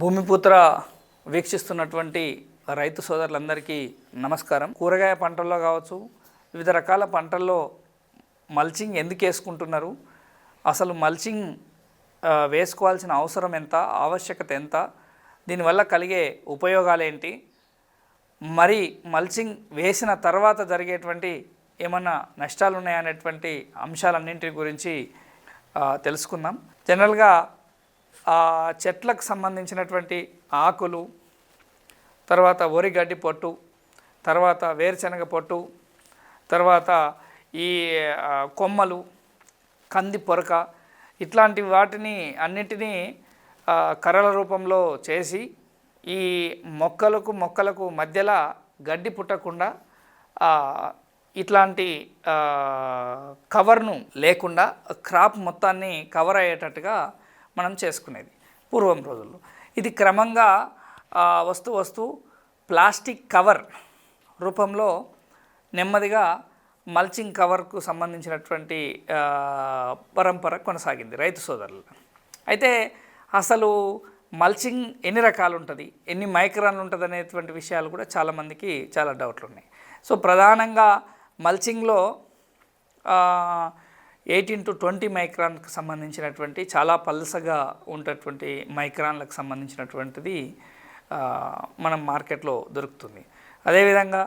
భూమిపుత్ర వీక్షిస్తున్నటువంటి రైతు సోదరులందరికీ నమస్కారం. కూరగాయ పంటల్లో కావచ్చు వివిధ రకాల పంటల్లో మల్చింగ్ ఎందుకు వేసుకుంటున్నారు? అసలు మల్చింగ్ వేసుకోవాల్సిన అవసరం ఎంత? ఆవశ్యకత ఎంత? దీనివల్ల కలిగే ఉపయోగాలేంటి? మరి మల్చింగ్ వేసిన తర్వాత జరిగేటువంటి ఏమన్నా నష్టాలు ఉన్నాయనేటువంటి అంశాలన్నింటి గురించి తెలుసుకుందాం. జనరల్గా చెట్లకు సంబంధించినటువంటి ఆకులు తర్వాత వరి గడ్డి పొట్టు తర్వాత వేరుశనగ పొట్టు తర్వాత ఈ కొమ్మలు కంది పొరక ఇట్లాంటి వాటిని అన్నిటినీ కర్రల రూపంలో చేసి ఈ మొక్కలకు మొక్కలకు మధ్యలో గడ్డి పుట్టకుండా ఇట్లాంటి కవర్ను లేకుండా క్రాప్ మొత్తాన్ని కవర్ అయ్యేటట్టుగా మనం చేసుకునేది పూర్వం రోజుల్లో. ఇది క్రమంగా వస్తూ వస్తూ ప్లాస్టిక్ కవర్ రూపంలో నెమ్మదిగా మల్చింగ్ కవర్కు సంబంధించినటువంటి పరంపర కొనసాగింది రైతు సోదరులు. అయితే అసలు మల్చింగ్ ఎన్ని రకాలు ఉంటుంది ఎన్ని మైక్రాన్లు ఉంటుంది అనేటువంటి విషయాలు కూడా చాలామందికి చాలా డౌట్లు ఉన్నాయి సో ప్రధానంగా మల్చింగ్లో ఎయిటీన్ టు ట్వంటీ మైక్రాన్కి సంబంధించినటువంటి చాలా పల్సగా ఉండేటువంటి మైక్రాన్లకు సంబంధించినటువంటిది మనం మార్కెట్లో దొరుకుతుంది. అదేవిధంగా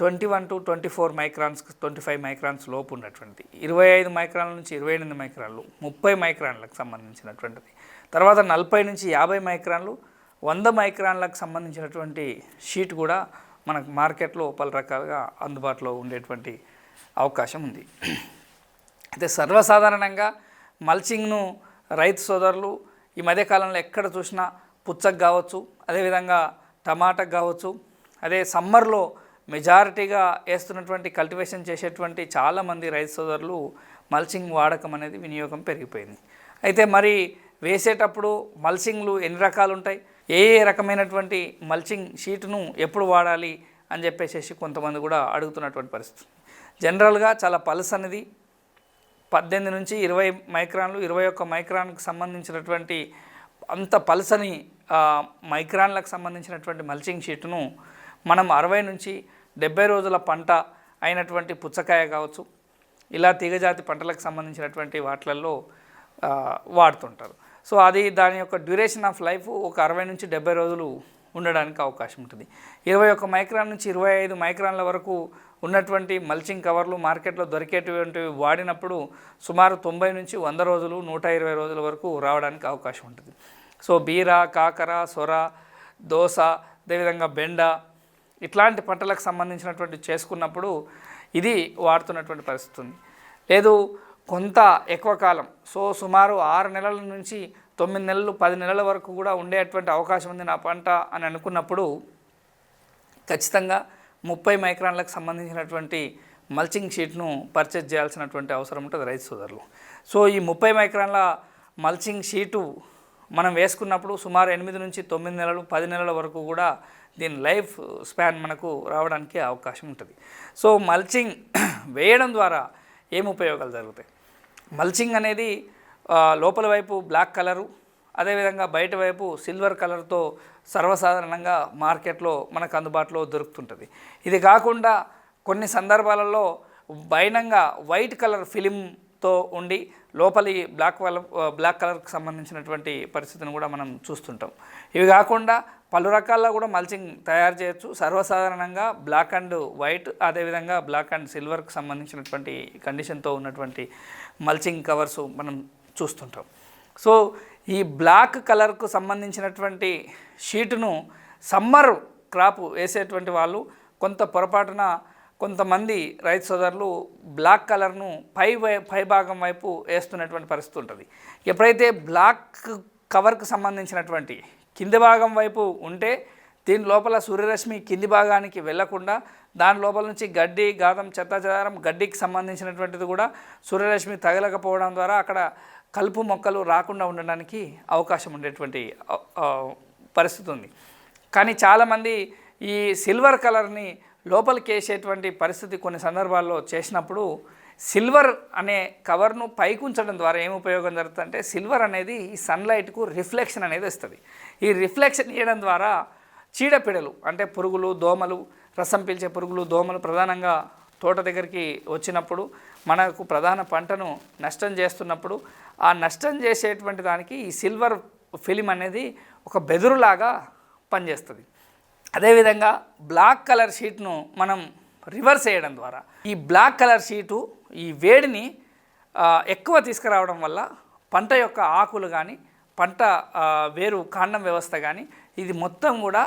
twenty one to twenty four microns twenty five microns లోపు ఉన్నటువంటిది ఇరవై ఐదు మైక్రాన్ల నుంచి ఇరవై ఎనిమిది మైక్రాన్లు ముప్పై మైక్రాన్లకు సంబంధించినటువంటిది. తర్వాత నలభై నుంచి యాభై మైక్రాన్లు వంద మైక్రాన్లకు సంబంధించినటువంటి షీట్ కూడా మనకు మార్కెట్లో పలు రకాలుగా అందుబాటులో ఉండేటువంటి అవకాశం ఉంది. అయితే సర్వసాధారణంగా మల్చింగ్ను రైతు సోదరులు ఈ మధ్యకాలంలో ఎక్కడ చూసినా పుచ్చకు కావచ్చు అదేవిధంగా టమాటాకు కావచ్చు అదే సమ్మర్లో మెజారిటీగా వేస్తున్నటువంటి కల్టివేషన్ చేసేటువంటి చాలామంది రైతు సోదరులు మల్చింగ్ వాడకం అనేది వినియోగం పెరిగిపోయింది. అయితే మరి వేసేటప్పుడు మల్చింగ్లు ఎన్ని రకాలు ఉంటాయి? ఏ ఏ రకమైనటువంటి మల్చింగ్ షీట్ను ఎప్పుడు వాడాలి అని చెప్పేసి కొంతమంది కూడా అడుగుతున్నటువంటి పరిస్థితి. జనరల్గా చాలా పల్స్ అనేది పద్దెనిమిది నుంచి ఇరవై మైక్రాన్లు ఇరవై ఒక్క మైక్రాన్కి సంబంధించినటువంటి అంత పలసని మైక్రాన్లకు సంబంధించినటువంటి మల్చింగ్ షీట్ను మనం అరవై నుంచి డెబ్బై రోజుల పంట అయినటువంటి పుచ్చకాయ కావచ్చు ఇలా తీగజాతి పంటలకు సంబంధించినటువంటి వాటిలలో వాడుతుంటారు. సో అది దాని యొక్క డ్యూరేషన్ ఆఫ్ లైఫ్ ఒక అరవై నుంచి డెబ్బై రోజులు ఉండడానికి అవకాశం ఉంటుంది. ఇరవై ఒక్క మైక్రాన్ నుంచి ఇరవై ఐదు మైక్రాన్ల వరకు ఉన్నటువంటి మల్చింగ్ కవర్లు మార్కెట్లో దొరికేటువంటివి వాడినప్పుడు సుమారు తొంభై నుంచి వంద రోజులు నూట ఇరవై రోజుల వరకు రావడానికి అవకాశం ఉంటుంది. సో బీర కాకర సొర దోస అదేవిధంగా బెండ ఇట్లాంటి పంటలకు సంబంధించినటువంటి చేసుకున్నప్పుడు ఇది వాడుతున్నటువంటి పరిస్థితి ఉంది. లేదు కొంత ఎక్కువ కాలం సో సుమారు ఆరు నెలల నుంచి తొమ్మిది నెలలు పది నెలల వరకు కూడా ఉండేటువంటి అవకాశం ఉంది నా పంట అని అనుకున్నప్పుడు ఖచ్చితంగా ముప్పై మైక్రాన్లకు సంబంధించినటువంటి మల్చింగ్ షీట్ను పర్చేజ్ చేయాల్సినటువంటి అవసరం ఉంటుంది రైతు సోదరులు. సో ఈ ముప్పై మైక్రాన్ల మల్చింగ్ షీటు మనం వేసుకున్నప్పుడు సుమారు ఎనిమిది నుంచి తొమ్మిది నెలలు పది నెలల వరకు కూడా దీని లైఫ్ స్పాన్ మనకు రావడానికి అవకాశం ఉంటుంది. సో మల్చింగ్ వేయడం ద్వారా ఏం ఉపయోగాలు జరుగుతాయి? మల్చింగ్ అనేది లోపల వైపు బ్లాక్ కలరు అదేవిధంగా బయట వైపు సిల్వర్ కలర్తో సర్వసాధారణంగా మార్కెట్లో మనకు అందుబాటులో దొరుకుతుంటుంది. ఇది కాకుండా కొన్ని సందర్భాలలో బయనంగా వైట్ కలర్ ఫిలింతో ఉండి లోపలి బ్లాక్ బ్లాక్ కలర్కి సంబంధించినటువంటి పరిస్థితిని కూడా మనం చూస్తుంటాం. ఇవి కాకుండా పలు రకాల్లో కూడా మల్చింగ్ తయారు చేయొచ్చు. సర్వసాధారణంగా బ్లాక్ అండ్ వైట్ అదేవిధంగా బ్లాక్ అండ్ సిల్వర్కి సంబంధించినటువంటి కండిషన్తో ఉన్నటువంటి మల్చింగ్ కవర్స్ మనం చూస్తుంటాం. సో ఈ బ్లాక్ కలర్కు సంబంధించినటువంటి షీటును సమ్మర్ క్రాప్ వేసేటువంటి వాళ్ళు కొంత పొరపాటున కొంతమంది రైతు సోదరులు బ్లాక్ కలర్ను పై వై పై భాగం వైపు వేస్తున్నటువంటి పరిస్థితి ఉంటుంది. ఎప్పుడైతే బ్లాక్ కవర్కు సంబంధించినటువంటి కింది భాగం వైపు ఉంటే దీని లోపల సూర్యరశ్మి కింది భాగానికి వెళ్ళకుండా దాని లోపల నుంచి గడ్డి గాదం చెత్తాచారం గడ్డికి సంబంధించినటువంటిది కూడా సూర్యరశ్మి తగలకపోవడం ద్వారా అక్కడ కలుపు మొక్కలు రాకుండా ఉండడానికి అవకాశం ఉండేటువంటి పరిస్థితి ఉంది. కానీ చాలామంది ఈ సిల్వర్ కలర్ని లోపలికి వేసేటువంటి పరిస్థితి కొన్ని సందర్భాల్లో చేసినప్పుడు సిల్వర్ అనే కవర్ను పైకి ఉంచడం ద్వారా ఏం ఉపయోగం జరుగుతుందంటే సిల్వర్ అనేది ఈ సన్లైట్కు రిఫ్లెక్షన్ అనేది వస్తుంది ఈ రిఫ్లెక్షన్ ఇవ్వడం ద్వారా చీడపీడలు అంటే పురుగులు దోమలు రసం పీల్చే పురుగులు దోమలు ప్రధానంగా తోట దగ్గరికి వచ్చినప్పుడు మనకు ప్రధాన పంటను నష్టం చేస్తున్నప్పుడు ఆ నష్టం చేసేటువంటి దానికి ఈ సిల్వర్ ఫిలిం అనేది ఒక బెదురులాగా పనిచేస్తుంది. అదేవిధంగా బ్లాక్ కలర్ షీట్ను మనం రివర్స్ చేయడం ద్వారా ఈ బ్లాక్ కలర్ షీటు ఈ వేడిని ఎక్కువ తీసుకురావడం వల్ల పంట యొక్క ఆకులు కానీ పంట వేరు కాండం వ్యవస్థ కానీ ఇది మొత్తం కూడా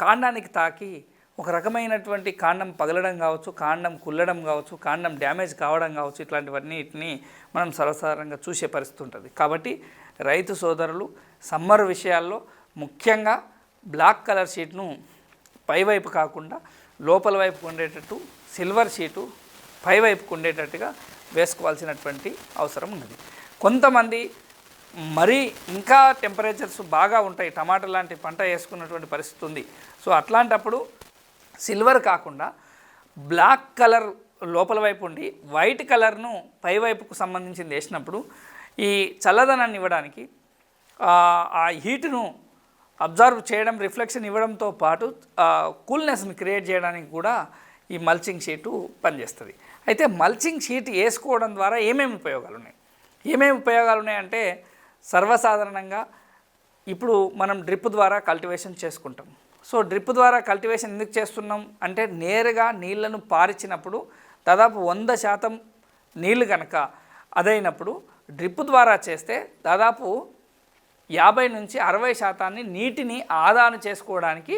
కాండానికి తాకి ఒక రకమైనటువంటి కాండం పగలడం కావచ్చు కాండం కుల్లడం కావచ్చు కాండం డ్యామేజ్ కావడం కావచ్చు ఇట్లాంటివన్నిటిని మనం సర్వసాధారణంగా చూసే పరిస్థితి ఉంటుంది. కాబట్టి రైతు సోదరులు సమ్మర్ విషయాల్లో ముఖ్యంగా బ్లాక్ కలర్ షీట్ను పైవైపు కాకుండా లోపల వైపు ఉండేటట్టు సిల్వర్ షీటు పైవైపు ఉండేటట్టుగా వేసుకోవాల్సినటువంటి అవసరం ఉన్నది. కొంతమంది మరీ ఇంకా టెంపరేచర్స్ బాగా ఉంటాయి టమాటా లాంటి పంట వేసుకున్నటువంటి పరిస్థితి ఉంది. సో అట్లాంటప్పుడు సిల్వర్ కాకుండా బ్లాక్ కలర్ లోపల వైపు ఉండి వైట్ కలర్ను పై వైపుకు సంబంధించింది వేసినప్పుడు ఈ చల్లదనాన్ని ఇవ్వడానికి ఆ, హీటును అబ్జర్వ్ చేయడం రిఫ్లెక్షన్ ఇవ్వడంతో పాటు కూల్నెస్ని క్రియేట్ చేయడానికి కూడా ఈ మల్చింగ్ షీటు పనిచేస్తుంది. అయితే మల్చింగ్ షీట్ వేసుకోవడం ద్వారా ఏమేమి ఉపయోగాలు ఉన్నాయి? ఏమేమి ఉపయోగాలు ఉన్నాయంటే సర్వసాధారణంగా ఇప్పుడు మనం డ్రిప్ ద్వారా కల్టివేషన్ చేసుకుంటాం. సో డ్రిప్ ద్వారా కల్టివేషన్ ఎందుకు చేస్తున్నాం? అంటే నేరుగా నీళ్ళను పారిచినప్పుడు దాదాపు వంద శాతం నీళ్ళు కనుక అదైనప్పుడు డ్రిప్ ద్వారా చేస్తే దాదాపు యాభై నుంచి అరవై శాతాన్ని నీటిని ఆదాను చేసుకోవడానికి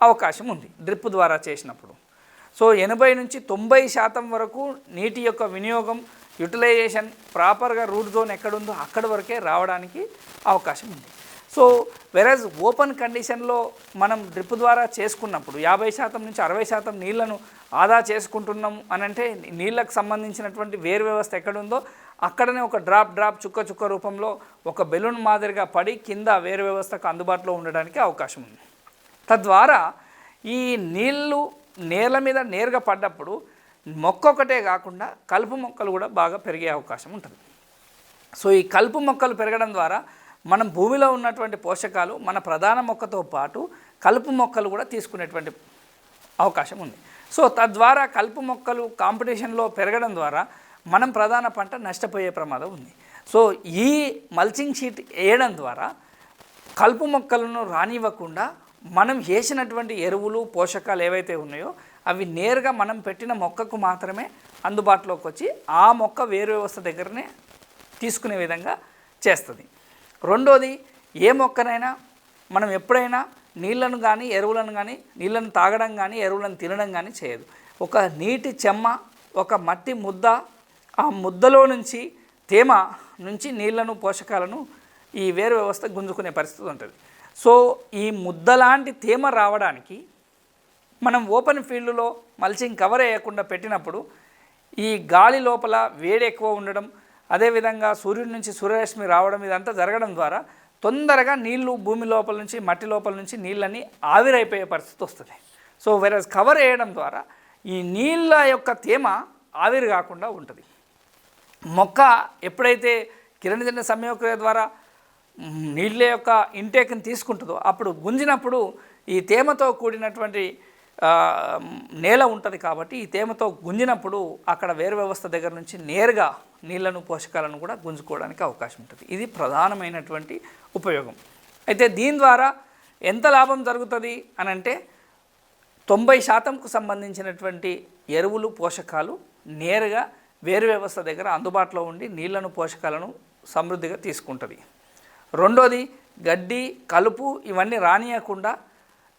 అవకాశం ఉంది డ్రిప్ ద్వారా చేసినప్పుడు. సో ఎనభై నుంచి తొంభై శాతం వరకు నీటి యొక్క వినియోగం యూటిలైజేషన్ ప్రాపర్గా రూట్ జోన్ ఎక్కడుందో అక్కడి వరకే రావడానికి అవకాశం ఉంది. సో వెరజ్ ఓపెన్ కండిషన్లో మనం డ్రిప్ ద్వారా చేసుకున్నప్పుడు యాభై శాతం నుంచి అరవై శాతం నీళ్ళను ఆదా చేసుకుంటున్నాం అని అంటే నీళ్ళకు సంబంధించినటువంటి వేరు వ్యవస్థ ఎక్కడుందో అక్కడనే ఒక డ్రాప్ డ్రాప్ చుక్క చుక్క రూపంలో ఒక బెలూన్ మాదిరిగా పడి కింద వేరు వ్యవస్థకు అందుబాటులో ఉండడానికి అవకాశం ఉంది. తద్వారా ఈ నీళ్ళు నేల మీద నేరుగా పడ్డప్పుడు మొక్క ఒకటే కాకుండా కలుపు మొక్కలు కూడా బాగా పెరిగే అవకాశం ఉంటుంది. సో ఈ కలుపు మొక్కలు పెరగడం ద్వారా మనం భూమిలో ఉన్నటువంటి పోషకాలు మన ప్రధాన మొక్కతో పాటు కలుపు మొక్కలు కూడా తీసుకునేటువంటి అవకాశం ఉంది. సో తద్వారా కలుపు మొక్కలు కాంపిటీషన్లో పెరగడం ద్వారా మనం ప్రధాన పంట నష్టపోయే ప్రమాదం ఉంది. సో ఈ మల్చింగ్ షీట్ వేయడం ద్వారా కలుపు మొక్కలను రానివ్వకుండా మనం వేసినటువంటి ఎరువులు పోషకాలు ఏవైతే ఉన్నాయో అవి నేరుగా మనం పెట్టిన మొక్కకు మాత్రమే అందుబాటులోకి వచ్చి ఆ మొక్క వేరు వ్యవస్థ దగ్గరనే తీసుకునే విధంగా చేస్తుంది. రెండోది ఏ మొక్కనైనా మనం ఎప్పుడైనా నీళ్ళను కానీ ఎరువులను కానీ నీళ్ళను తాగడం కానీ ఎరువులను తినడం కానీ చేయదు. ఒక నీటి చెమ్మ ఒక మట్టి ముద్ద ఆ ముద్దలో నుంచి తేమ నుంచి నీళ్ళను పోషకాలను ఈ వేరు వ్యవస్థ గుంజుకునే పరిస్థితి ఉంటుంది. సో ఈ ముద్దలాంటి తేమ రావడానికి మనం ఓపెన్ ఫీల్డ్లో మల్చింగ్ కవర్ వేయకుండా పెట్టినప్పుడు ఈ గాలి లోపల వేడి ఎక్కువ ఉండడం అదేవిధంగా సూర్యుడి నుంచి సూర్యరశ్మి రావడం ఇదంతా జరగడం ద్వారా తొందరగా నీళ్ళు భూమి లోపల నుంచి మట్టి లోపల నుంచి నీళ్ళని ఆవిరైపోయే పరిస్థితి వస్తుంది. సో వెరస్ కవర్ వేయడం ద్వారా ఈ నీళ్ళ యొక్క తేమ ఆవిరి కాకుండా ఉంటుంది. మొక్క ఎప్పుడైతే కిరణజన్య సంయోగక్రియ ద్వారా నీళ్ళ యొక్క ఇంటేక్ని తీసుకుంటుందో అప్పుడు గుంజినప్పుడు ఈ తేమతో కూడినటువంటి నేల ఉంటుంది కాబట్టి ఈ తేమతో గుంజినప్పుడు అక్కడ వేరు వ్యవస్థ దగ్గర నుంచి నేరుగా నీళ్ళను పోషకాలను కూడా గుంజుకోవడానికి అవకాశం ఉంటుంది. ఇది ప్రధానమైనటువంటి ఉపయోగం. అయితే దీని ద్వారా ఎంత లాభం జరుగుతుంది అని అంటే తొంభై శాతంకు సంబంధించినటువంటి ఎరువులు పోషకాలు నేరుగా వేరు వ్యవస్థ దగ్గర అందుబాటులో ఉండి నీళ్ళను పోషకాలను సమృద్ధిగా తీసుకుంటుంది. రెండోది గడ్డి కలుపు ఇవన్నీ రానియకుండా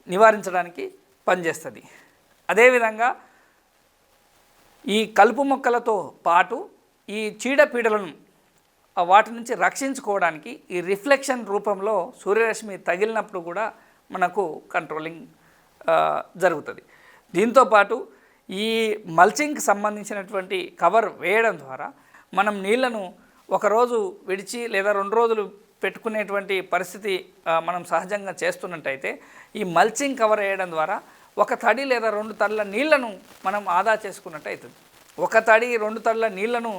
నివారించడానికి పనిచేస్తుంది. అదేవిధంగా ఈ కలుపు మొక్కలతో పాటు ఈ చీడపీడలను వాటి నుంచి రక్షించుకోవడానికి ఈ రిఫ్లెక్షన్ రూపంలో సూర్యరశ్మి తగిలినప్పుడు కూడా మనకు కంట్రోలింగ్ జరుగుతుంది. దీంతోపాటు ఈ మల్చింగ్కి సంబంధించినటువంటి కవర్ వేయడం ద్వారా మనం నీళ్ళను ఒకరోజు విడిచి లేదా రెండు రోజులు పెట్టుకునేటువంటి పరిస్థితి మనం సహజంగా చేస్తున్నట్టయితే ఈ మల్చింగ్ కవర్ వేయడం ద్వారా ఒక తడి లేదా రెండు తడిల నీళ్ళను మనం ఆదా చేసుకున్నట్టు అవుతుంది ఒక తడి రెండు తడుల నీళ్ళను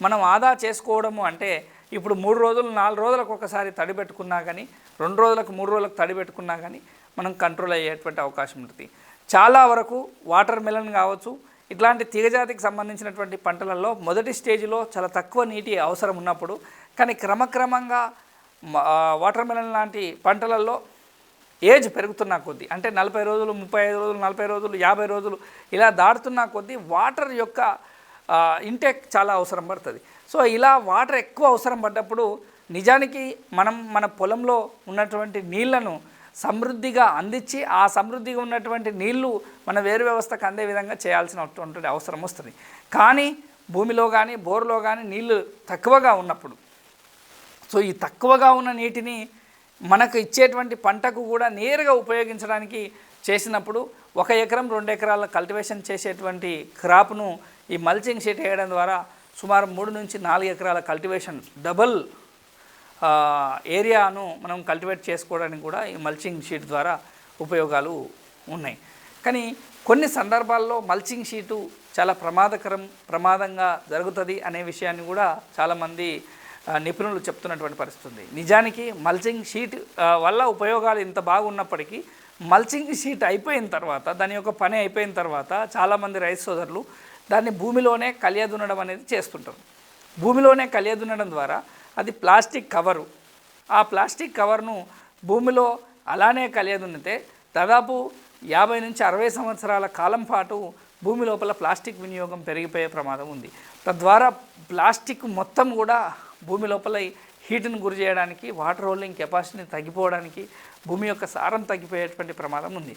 మనం ఆదా చేసుకోవడము అంటే ఇప్పుడు మూడు రోజులు నాలుగు రోజులకు ఒకసారి తడి పెట్టుకున్నా కానీ రెండు రోజులకు మూడు రోజులకు తడి పెట్టుకున్నా కానీ మనం కంట్రోల్ అయ్యేటువంటి అవకాశం ఉంటుంది. చాలా వరకు వాటర్ మిలన్ కావచ్చు ఇట్లాంటి తీగజాతికి సంబంధించినటువంటి పంటలలో మొదటి స్టేజ్లో చాలా తక్కువ నీటి అవసరం ఉన్నప్పుడు కానీ క్రమక్రమంగా వాటర్ మెలన్ లాంటి పంటలలో ఏజ్ పెరుగుతున్న కొద్దీ అంటే నలభై రోజులు ముప్పై ఐదు రోజులు నలభై రోజులు యాభై రోజులు ఇలా దాటుతున్న కొద్దీ వాటర్ యొక్క ఇంటేక్ చాలా అవసరం పడుతుంది. సో ఇలా వాటర్ ఎక్కువ అవసరం పడ్డప్పుడు నిజానికి మనం మన పొలంలో ఉన్నటువంటి నీళ్ళను సమృద్ధిగా అందించి ఆ సమృద్ధిగా ఉన్నటువంటి నీళ్ళు మన వేరు వ్యవస్థకు అందే విధంగా చేయాల్సినటువంటి అవసరం వస్తుంది. కానీ భూమిలో కానీ బోర్లో కానీ నీళ్ళు తక్కువగా ఉన్నప్పుడు సో ఈ తక్కువగా ఉన్న నీటిని మనకు ఇచ్చేటువంటి పంటకు కూడా నేరుగా ఉపయోగించడానికి చేసినప్పుడు ఒక ఎకరం రెండు ఎకరాల కల్టివేషన్ చేసేటువంటి క్రాప్ను ఈ మల్చింగ్ షీట్ వేయడం ద్వారా సుమారు మూడు నుంచి నాలుగు ఎకరాల కల్టివేషన్ డబల్ ఏరియాను మనం కల్టివేట్ చేసుకోవడానికి కూడా ఈ మల్చింగ్ షీట్ ద్వారా ఉపయోగాలు ఉన్నాయి. కానీ కొన్ని సందర్భాల్లో మల్చింగ్ షీటు చాలా ప్రమాదకరం ప్రమాదంగా జరుగుతుంది అనే విషయాన్ని కూడా చాలామంది నిపుణులు చెప్తున్నటువంటి పరిస్థితి ఉంది నిజానికి మల్చింగ్ షీట్ వల్ల ఉపయోగాలు ఇంత బాగున్నప్పటికీ మల్చింగ్ షీట్ అయిపోయిన తర్వాత దాని యొక్క పని అయిపోయిన తర్వాత చాలామంది రైతు సోదరులు దాన్ని భూమిలోనే కలియదున్నడం అనేది చేస్తుంటారు. భూమిలోనే కలియదున్నడం ద్వారా అది ప్లాస్టిక్ కవరు. ఆ ప్లాస్టిక్ కవర్ను భూమిలో అలానే కలియదున్నితే దాదాపు యాభై నుంచి అరవై సంవత్సరాల కాలం పాటు భూమి లోపల ప్లాస్టిక్ వినియోగం పెరిగిపోయే ప్రమాదం ఉంది. తద్వారా ప్లాస్టిక్ మొత్తం కూడా భూమి లోపల హీట్ని హీట్ను గురి చేయడానికి వాటర్ హోల్డింగ్ కెపాసిటీని తగ్గిపోవడానికి భూమి యొక్క సారం తగ్గిపోయేటువంటి ప్రమాదం ఉంది.